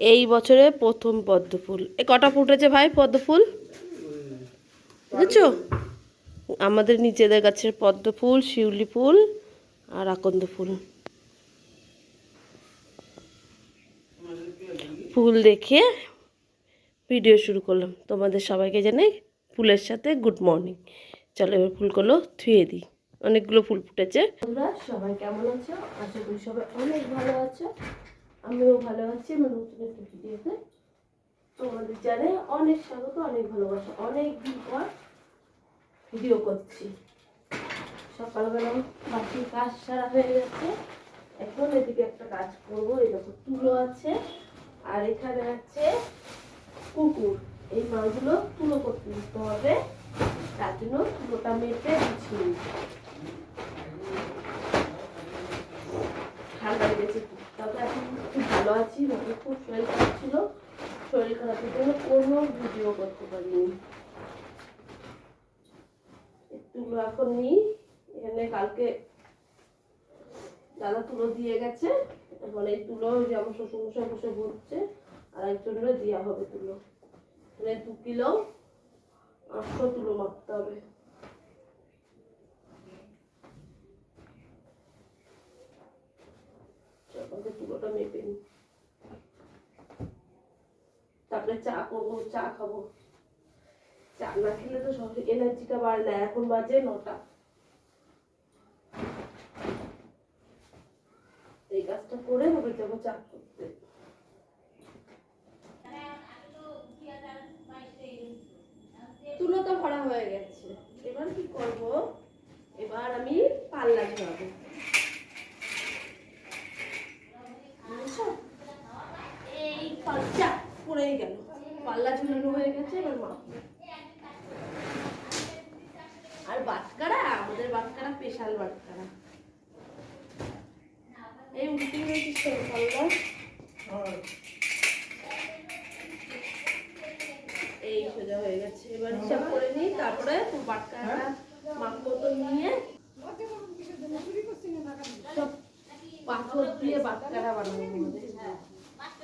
এই বছরে প্রথম পদ্ম ফুল এ কটা ফুটেছে ভাই পদ্ম ফুল বুঝেছ? আমাদের নিজেদের গাছের পদ্ম ফুল শিউলি ফুল আর আকন্দ ফুল। ফুল দেখে ভিডিও শুরু করলাম। তোমাদের সবাইকে জানাই ফুলের সাথে গুড মর্নিং। চলো এবার ফুলগুলো ধুয়ে দিই। অনেকগুলো ফুল ফুটেছে। তোমরা সবাই কেমন আছো? আশা করি সবাই অনেক ভালো আছো। আমিও ভালো আছি, আমার নতুন একটা ভিডিওতে তোমাদের জানে অনেক স্বাগত, অনেক ভালোবাসা অনেক দিন পর ভিডিও করছি। সকালবেলা বাকি কাজ সারা হয়ে গেছে। এখন এদিকে একটা কাজ করব, এই দেখো তুলো আছে, আর এখানে আছে কুকুর। এই মাছগুলো তুলো করতে দিতে হবে, তার জন্য তুলোটা গুছিয়ে নিচ্ছি। ঠান্ডা লেগেছে খুব। তবে এখন খুব ভালো আছি মানে খুব শরীর খারাপ ছিল। শরীর খারাপের জন্য কোনো ভিডিও করতে পারিনি। তুলো এখন নিই এখানে কালকে দাদা তুলো দিয়ে গেছে এখন এই তুলো যে আমার শ্বশুরমশাই বসে ভরছে আর একজনের দেওয়া হবে তুলো। মানে দু কিলো আটশো তুলো মাপতে হবে। তুলোটা মেপে নি। তারপরে চা করব চা খাব। চা না খেলে তো সব এনার্জিটা বাড়ে না এখন বাজে নটা। এই কাজটা করে হবে যাব চা করতে। তুলো তো ভরা হয়ে গেছে। এবার কি করব? এবার আমি পাল্লা ঝরাবো এই পাল্লা পড়েই গেল। পাল্লা ঝুলানো হয়ে গেছে, এবার মা। আর বাটকারা আমাদের বাটকারা স্পেশাল বাটকারা এই উল্টে কেন পাল্লা। এই সোজা হয়ে গেছে। এবার হিসাব করে নিই, তারপরে বাটকারা মাপ মতো নিয়ে। সব পাথর দিয়ে বাটকারা বানাবো। আমাদের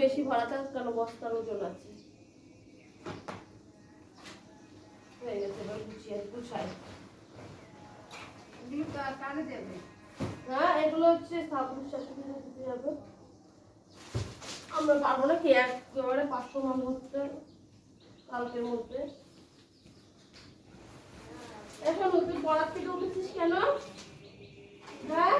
বেশি ভরা থাক কারণ বস্তার ওজন আছে? হয়ে গেছে এবার গুছিয়ে গুছাই। হ্যাঁ এগুলো হচ্ছে সাবুন শাশুড়ি দিতে যাবে। আমরা পারব না কি? একেবারে পাঁচশো মান হচ্ছে কালকের মধ্যে। এখন তুই পড়ার থেকে উঠেছিস কেন? হ্যাঁ?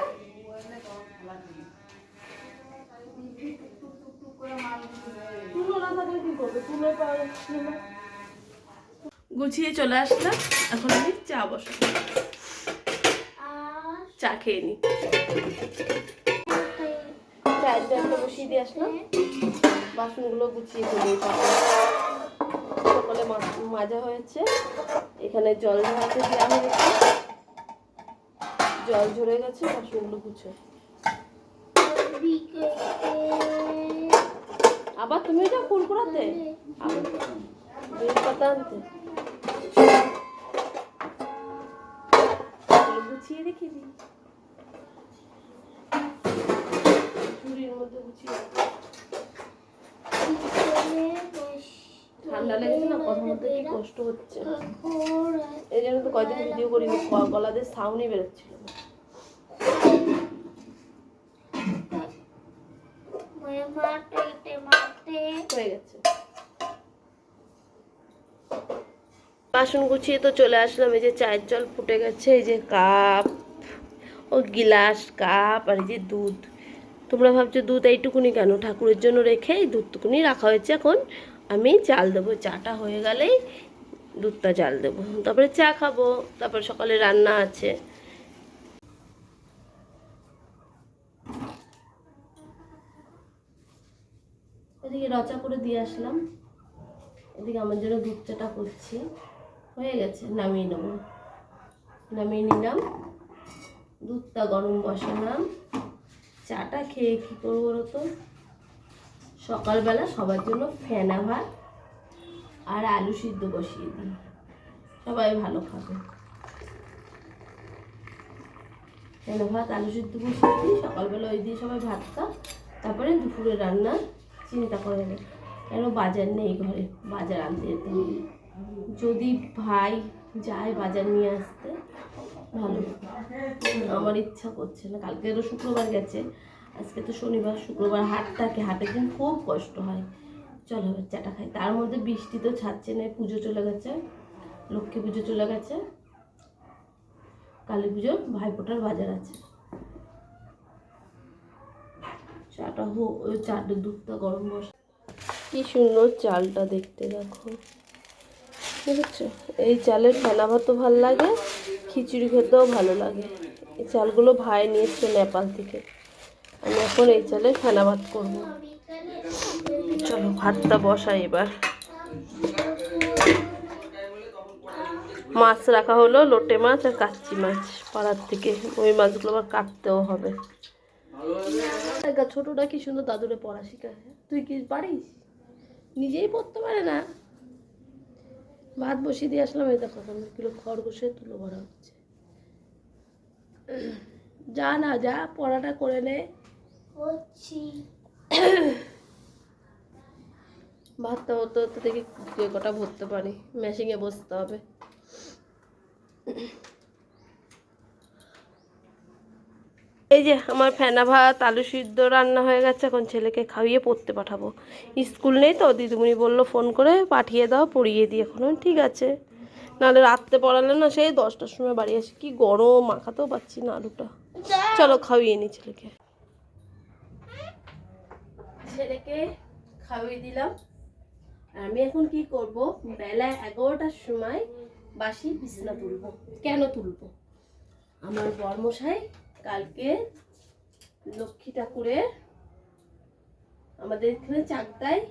গুছিয়ে চলে আসলাম। এখন আমি চা বসাবো। চা খেয়ে নি। চায়ের জলটা বসিয়ে দিয়ে আসলাম। বাসনগুলো গুছিয়ে ফেলি সকালে মাজা হয়েছে। এখানে জল ঝরাতে দেওয়া হয়েছে জল ঝরে গেছে, বাসনগুলো গুছে। আবার তুমি এটা ফুল করাতে আবার পাতা আনতে। গুছিয়ে রেখে দিই। ঝুড়ির মধ্যে গুছিয়ে ঠান্ডা লেগেছে না? কথা বলতে কি কষ্ট হচ্ছে? এই জন্য তো কয়দিন ভিডিও করি গলাদের সাউন্ডই বেরোচ্ছিল না। মারতে বাসন গুছিয়ে তো চলে আসলাম, এই যে চায়ের জল ফুটে গেছে, এই যে কাপ ও গিলাস কাপ আর এই যে দুধ। তোমরা ভাবছ দুধ এইটুকুনি কেন? ঠাকুরের জন্য রেখে এই দুধটুকুনি রাখা হয়েছে, এখন আমি চাল দেবো। চাটা হয়ে গেলেই দুধটা জাল দেবো। তারপরে চা খাব, তারপরে সকালে রান্না আছে। এদিকে রচা করে দিয়ে আসলাম। এদিকে আমার জন্য দুধ চাটা করছি। হয়ে গেছে, নামিয়ে নেব। নামিয়ে নিলাম। দুধটা গরম বসালাম। চাটা খেয়ে কী করব তো সকালবেলা সবার জন্য ফেনা ভাত আর আলু সিদ্ধ বসিয়ে দিই। সবাই ভালো খাবে। ফেনা ভাত, আলু সিদ্ধ বসিয়ে দিই। সকালবেলা ওই দিয়ে সবাই ভাত খা তারপরে দুপুরে রান্না চিন্তা করে নেবে কেন বাজার নেই ঘরে? বাজার আনতে যেতে হবে যদি ভাই যায় বাজার নিয়ে আসতে, ভালো। আমার ইচ্ছা করছে না। কালকে তো শুক্রবার গেছে। আজকে তো শনিবার, শুক্রবার হাট থাকে। হাটের দিন খুব কষ্ট হয়। চলো এবার চাটা খাই। তার মধ্যে বৃষ্টি তো ছাড়ছে না। পুজো চলে গেছে। লক্ষ্মী পুজো চলে গেছে। কালী পুজোর ভাইফোঁটার বাজার আছে। চাটা হোক চাটা দুধটা গরম বস। কি সুন্দর চালটা দেখতে, দেখো। বুঝেছ এই চালের ফেনা ভাতও ভালো লাগে, খিচুড়ি খেতেও ভালো লাগে। এই চালগুলো ভাই নিয়ে এসছে নেপাল থেকে। আমি এখন এই চালে ফেনা ভাত করব। চলো, ভাতটা বসাই এবার। মাছ রাখা হলো, লোটে মাছ আর কাচ্চি মাছ। পাড়ার থেকে ওই মাছগুলো আবার কাটতেও হবে। ছোটটা কি সুন্দর দাদুরে পড়া শিখায় তুই কি পারিস? নিজেই পড়তে পারে না। ভাত বসিয়ে দিয়ে আসলাম এই দেখো এখন কিলো খরগোশে তুলো ভরা হচ্ছে। যা না যা পড়াটা করে নে। ভাতটা হতে হতে দেখি কটা ভরতে পারি। মেশিনে বসতে হবে। এই যে আমার ফেনা ভাত, আলু সিদ্ধ রান্না হয়ে গেছে, এখন ছেলেকে খাইয়ে পড়তে পাঠাবো। স্কুল নেই তো, দিদিমণি বলল ফোন করে পাঠিয়ে দাও, পড়িয়ে দিই এখন। ঠিক আছে। নাহলে রাত্রে পড়ালে না সেই দশটার সময় বাড়ি আসি। কি গরম, মাখাতেও পাচ্ছি না আলুটা। চলো খাইয়ে নি ছেলেকে। ছেলেকে খাইয়ে দিলাম। আমি এখন কি করব? বেলা এগারোটার সময় বাসি বিছনা তুলবো। কেন তুলবো? আমার বর্মশাই কালকে লক্ষ্মী ঠাকুরের আমাদের এখানে চাকদায়,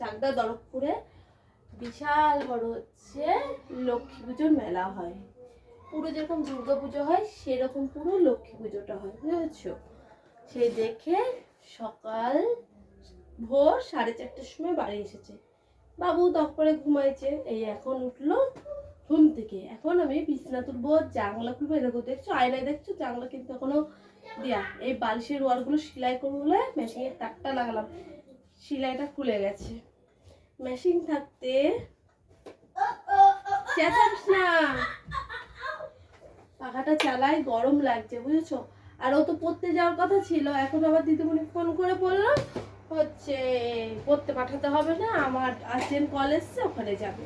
চাকদা দরকপুরে বিশাল বড় হচ্ছে লক্ষ্মী পুজোর মেলা হয়। পুরো যেরকম দুর্গা পুজো হয়, সেরকম পুরো লক্ষ্মী পুজোটা হয়, বুঝেছ? সেই দেখে সকাল ভোর সাড়ে চারটের সময় বাড়ি এসেছে। বাবু তারপরে ঘুমাইছে, এই এখন উঠল ঘুম থেকে। এখন আমি বিছানা তুলবো, জানলা খুলবো দেখো, দেখছ? আয়নায় দেখছ? জানলা কিন্তু এখনও দিয়া। এই বালিশের ওয়ারগুলো সেলাই করব বলে মেশিনের তারটা লাগালাম। সেলাইটা খুলে গেছে। মেশিন থাকতে চেঁচাস না। পাখাটা চালাই গরম লাগছে, বুঝেছ? আর ও তো পড়তে যাওয়ার কথা ছিল। এখন আবার দিদিমণি ফোন করে বলল, হচ্ছে, পড়তে পাঠাতে হবে না। আমার আর্জেন্ট কল এসছে ওখানে যাবে।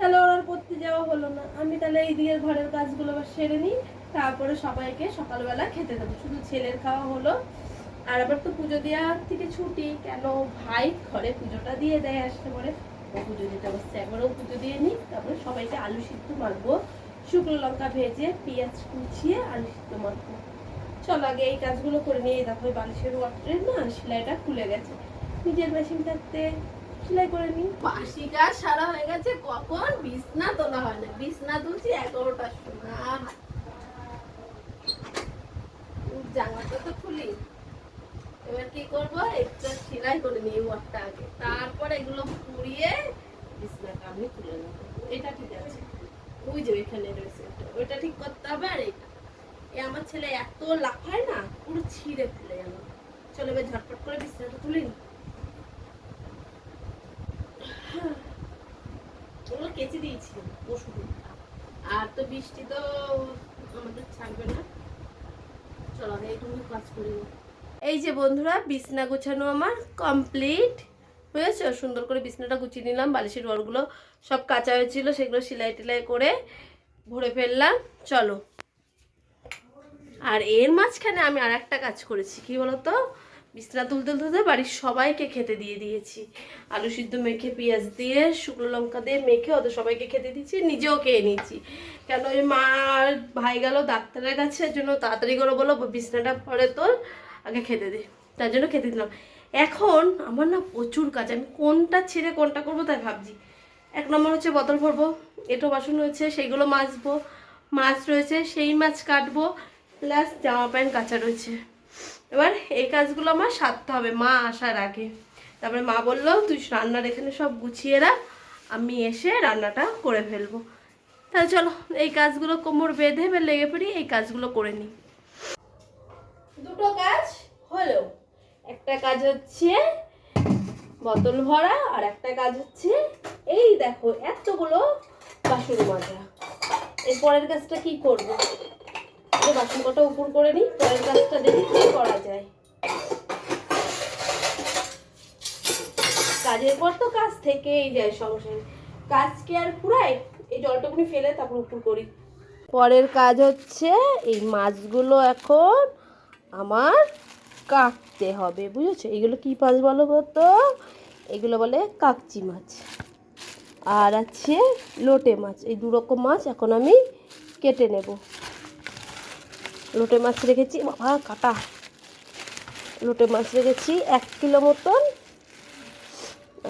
তাহলে ওর আর পড়তে যাওয়া হলো না। আমি তাহলে এই দিকের ঘরের কাজগুলো আবার সেরে নিই, তারপরে সবাইকে সকালবেলা খেতে দেবো। শুধু ছেলের খাওয়া হলো, আর আবার তো পুজো দেওয়ার থেকে ছুটি। কেন? ভাই ঘরে পুজোটা দিয়ে দেয় আসতে পরে ও পুজো দিতে বসছে একবারও পুজো দিয়ে নিই তারপরে সবাইকে আলু সিদ্ধ মাখবো, শুকনো লঙ্কা ভেজে, পেঁয়াজ কুচিয়ে আলু সিদ্ধ মাখবো। চল আগে এই কাজগুলো করে নিয়ে দেখো বালিশের ওয়াটারে না, সেলাইটা খুলে গেছে। নিজের মেশিন থাকতে সেলাই করে নিই বাসি কাজ সারা হয়ে গেছে, কখন? বিছনা তোলা হয় না। বিছনা তুলছি এগারোটার সময়। জানলাটা তো খুলি। এবার কি করব? একটা সেলাই করে নিই ওয়ারটা আগে। তারপর এগুলো পুড়িয়ে বিছনাটা আমি তুলে নেব। এটা ঠিক আছে। ওই যে ওইখানে রয়েছে। ওইটা ঠিক করতে হবে আর এটা এ, আমার ছেলে এত লাফায় না, পুরো ছিঁড়ে ফেলে গেল। চলো এবার ঝটপট করে বিছানাটা তুলি। ওগুলো কেচে দিয়েছি পশু আর তো বৃষ্টি তো আমাদের ছাড়বে না। চলো এইটুকু কাজ করি। এই যে বন্ধুরা, বিছনা গোছানো আমার কমপ্লিট। হয়েছে সুন্দর করে বিছনাটা গুছিয়ে নিলাম, বালিশের রডগুলো সব কাঁচা হয়েছিল, সেগুলো সেলাই টেলাই করে ভরে ফেললাম। চলো। আর এর মাঝখানে আমি আর একটা কাজ করেছি, কি বলতো? বিছনা তুলতে তুলতে বাড়ির সবাইকে খেতে দিয়ে দিয়েছি। আলু সিদ্ধ মেখে, পেঁয়াজ দিয়ে, শুকনো লঙ্কা দিয়ে মেখে ওদের সবাইকে খেতে দিয়েছি, নিজেও খেয়ে নিয়েছি। কেন ওই মা আর ভাই গেল ডাক্তারের কাছে জন্য তাড়াতাড়ি করে বলো বিছনাটা পরে তোর আগে খেতে দে। তার জন্য খেতে দিলাম। এখন আমার না প্রচুর কাজ, আমি কোনটা ছেড়ে কোনটা করব তাই ভাবছি। এক নম্বর হচ্ছে বোতল ভরবো, এটো বাসন রয়েছে, সেইগুলো মাজবো, মাছ রয়েছে, সেই মাছ কাটবো, প্লাস জামা প্যান্ট কাচা রয়েছে। এবার এই কাজগুলো আমার সারতে হবে, মা আসার আগে। তারপরে মা বলল, তুই রান্নার এখানে সব গুছিয়ে রাখ, আমি এসে রান্নাটা করে ফেলব। তাহলে চলো, এই কাজগুলো কোমর বেঁধে এবার লেগে পড়ি, এই কাজগুলো করে নিই। দুটো কাজ হলো, একটা কাজ হচ্ছে বোতল ভরা, আর একটা কাজ হচ্ছে, এই দেখো, এতগুলো বাসন মাজা। এই পরের কাজটা কি করব? এই বাসন কটা উপর করে নিই, পরের কাজটা দেখি কি করা যায়। কাজের পর তো কাজ থেকেই যায় সংসারে। কাজ কি আর ফুরায় এই জলটুকুনি ফেলে তারপর উপর করি। পরের কাজ হচ্ছে এই মাছগুলো এখন আমার কাটতে হবে, বুঝেছ? এগুলো কি মাছ বলো তো? এগুলো বলে কাকচি মাছ। আর আছে লোটে মাছ। এই দু রকম মাছ এখন আমি কেটে নেব। লোটে মাছ রেখেছি বাবা কাটা। লোটে মাছ রেখেছি, এক কিলো মতন।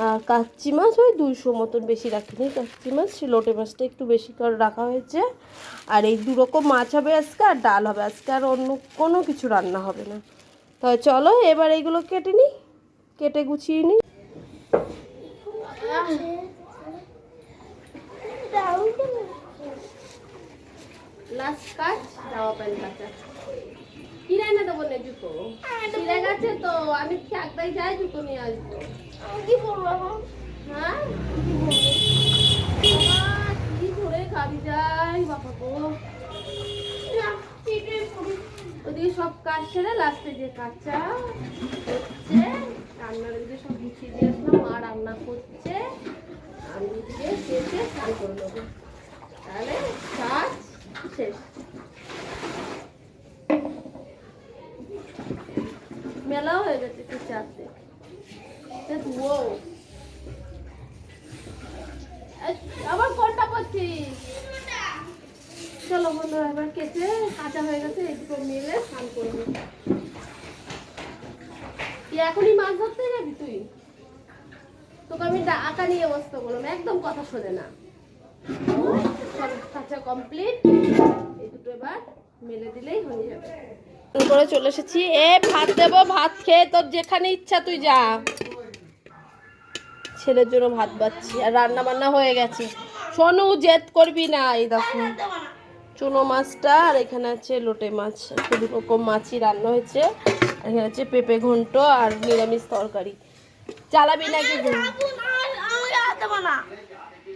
আর কাচ্চি মাছ ওই দুইশো মতন বেশি রাখিনি। কাচ্চি মাছ লোটে মাছটা একটু বেশি করে রাখা হয়েছে। আর এই দু রকম মাছ হবে আজকে, আর ডাল হবে আজকে, আর অন্য কোনো কিছু রান্না হবে না। তাহলে চলো, এবার এইগুলো কেটে নিই, কেটে গুছিয়ে নিই। লাস্ট কাজ জামা প্যান্ট কাচা কি রান্না দেবো না জুতো? ছিঁড়ে গেছে তো আমি একটাই যাই জুতো নিয়ে আসব? কি করব এখন? হ্যাঁ? কি করে গাড়ি যাই বাবা গো। ওদিকে সব কাজ সেরে লাস্টে যে কাঁচা হচ্ছে রান্নার দিকে সব গুছিয়ে দিয়ে আসলাম মা রান্না করছে। আমি এদিকে শেষে স্নান করে নেব। তাহলে কাজ মেলাও হয়ে গেছে একটু চারটে আবার কোনটা করছিস চলো বন্ধুরা এবার কেটে কাঁচা হয়ে গেছে একটু মিলে স্নান করব এখনই মাছ ধরতে যাবি তুই তোকে আমি আঁকা নিয়ে বসতে বললাম একদম কথা শোনে না কাঁচা কমপ্লিট এই দুটো এবার মেলে দিলেই হয়ে যাবে। করে চলে এসেছি। এ ভাত দেবো ভাত খেয়ে তোর যেখানে ইচ্ছা তুই যা। ছেলের জন্য ভাত বাচ্ছি। আর রান্না বান্না হয়ে গেছে। সোনু জেদ করবি না এই দেখো। চুনো মাছটা আর এখানে আছে লোটে মাছ। দু রকম মাছই রান্না হয়েছে। আর এখানে আছে পেঁপে ঘন্ট আর নিরামিষ তরকারি। চালাবি নাকি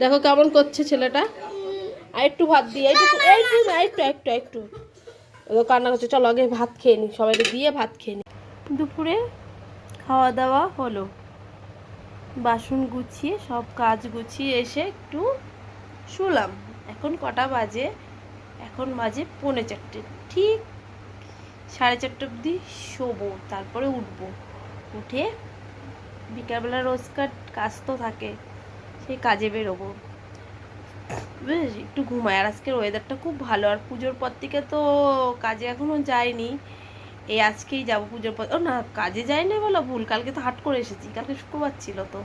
দেখো কেমন করছে ছেলেটা। আর একটু ভাত দিয়ে একটু একটু না, একটু একটু একটু। ও কান্না করছে চলো আগে ভাত খেয়ে নি সবাইকে দিয়ে ভাত খেয়ে নি। দুপুরে খাওয়া দাওয়া হলো। বাসন গুছিয়ে সব কাজ গুছিয়ে এসে একটু শুলাম। এখন কটা বাজে? এখন বাজে পৌনে চারটে। ঠিক সাড়ে চারটে অবধি শোবো তারপরে উঠবো। উঠে বিকালবেলা রোজকার কাজ তো থাকে সেই কাজে বেরোবো। বেশ, একটু ঘুমাই। আর আজকের ওয়েদারটা খুব ভালো। আর পুজোর পর থেকে তো কাজে এখনও যাইনি। এই আজকেই যাব পুজোর পর ও না, কাজে যাইনি বলো, ভুল। কালকে তো হাট করে এসেছি। কালকে শুক্রবার ছিল তো।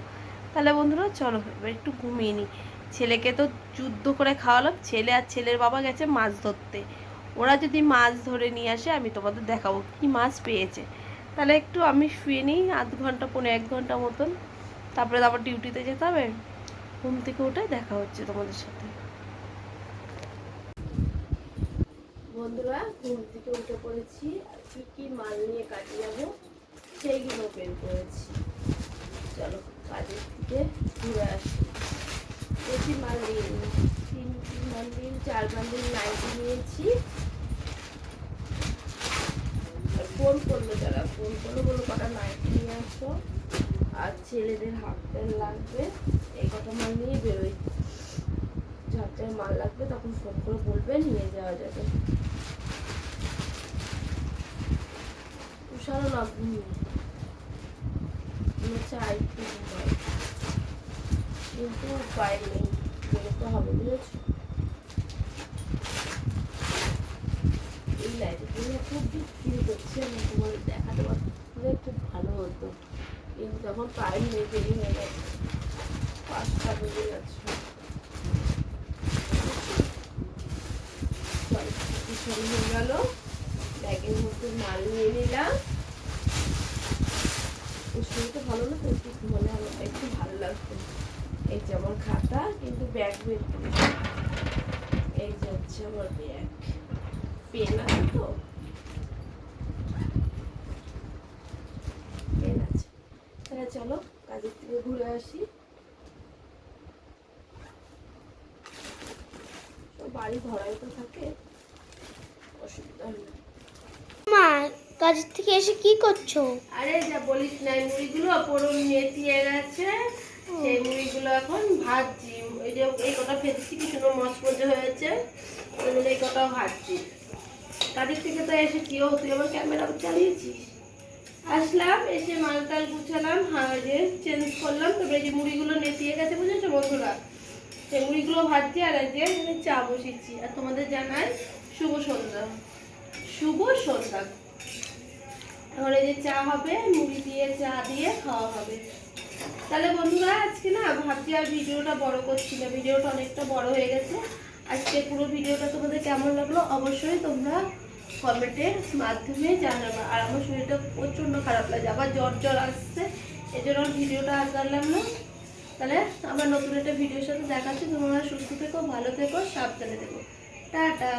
তাহলে বন্ধুরা, চলো, এবার একটু ঘুমিয়ে নিই ছেলেকে তো যুদ্ধ করে খাওয়ালাম। ছেলে আর ছেলের বাবা গেছে মাছ ধরতে। ওরা যদি মাছ ধরে নিয়ে আসে, আমি তোমাদের দেখাবো কি মাছ পেয়েছে। তাহলে একটু আমি শুয়ে নিই আধ ঘণ্টা পনেরো এক ঘণ্টা মতন। তারপরে আবার ডিউটিতে যেতে হবে। ঘুম থেকে উঠে দেখা হচ্ছে তোমাদের সাথে। বন্ধুরা, ঘুম থেকে উঠে পড়েছি। কি কি মাল নিয়ে কাজে যাব, সেইগুলো বের করেছি। চলো, কাজের থেকে ঘুরে আসি। বেশি মাল নিয়ে তিন তিন বান্ডিল চার বান্ডিল নাইটি নিয়েছি। ফোন করল যারা, ফোন করল বলো কটা নাইট নিয়ে আসো। ছেলেদের হাফ প্যান্ট লাগবে এই কটা মাল নিয়ে বেরোই। ঝাপটায় মাল লাগবে, তখন ফোন করে বলবে, নিয়ে যাওয়া যাবে। তুষারও না ঘুমিয়ে হচ্ছে আর একটু কিন্তু উপায় নেই, বেরোতে হবে, বুঝেছ? এই খুব বিক্রি করছে আমি তোমাদের দেখাতে পারলে খুব ভালো হতো। কিন্তু তখন টাইম নেই, দেরি হয়ে গেছে। পাঁচটা বেজে গেছে শুরু হয়ে গেল। ব্যাগের মধ্যে মাল নিয়ে নিলাম। শরীরটা ভালো না তো? একটু ঘুমালে আমার একটু ভালো লাগতো এই যে আমার খাতা, কিন্তু ব্যাগ বের এই যে হচ্ছে আমার ব্যাগ। পেন আছে তো পেন আছে তাহলে চলো কাজের থেকে ঘুরে আসি বাড়ি ধরাই তো থাকে অসুবিধা মা কাজের থেকে এসে কি করছ? আরে যা বলিস না মুড়িগুলো গেছে সেই মুড়িগুলো এখন ভাজছি। এই যে এই কটা ফেলছি কি সুন্দর মচমচে হয়েছে। এই ভাজছি। কাজের থেকে তো এসে কি ও তুই আমার ক্যামেরা চালিয়েছিস? আসলাম, এসে মাল টাল গুছালাম যে চেঞ্জ করলাম, তারপরে যে মুড়িগুলো নেতিয়ে গেছে, বুঝেছ বন্ধুরা? সেই মুড়িগুলো ভাজছি আর যে আমি চা বসিয়েছি। আর তোমাদের জানাই শুভ সন্ধ্যা। শুভ সন্ধ্যা। এই যে চা হবে, মুড়ি দিয়ে, চা দিয়ে খাওয়া হবে। তাহলে বন্ধুরা, আজকে না ভাবছি আর ভিডিওটা বড় করছি না, ভিডিওটা অনেকটা বড় হয়ে গেছে। আজকে পুরো ভিডিওটা তোমাদের কেমন লাগল অবশ্যই তোমরা কমেন্টের মাধ্যমে জানাব। আর আমার শরীরটা প্রচণ্ড খারাপ লাগে আবার জ্বর জ্বর আসছে। এই জন্য ভিডিওটা আর করলাম না। তাহলে আমার নতুন একটা ভিডিওর সাথে দেখাচ্ছি তোমরা সুস্থ থেকো, ভালো থেকো, সাবধানে থেকো। টাটা।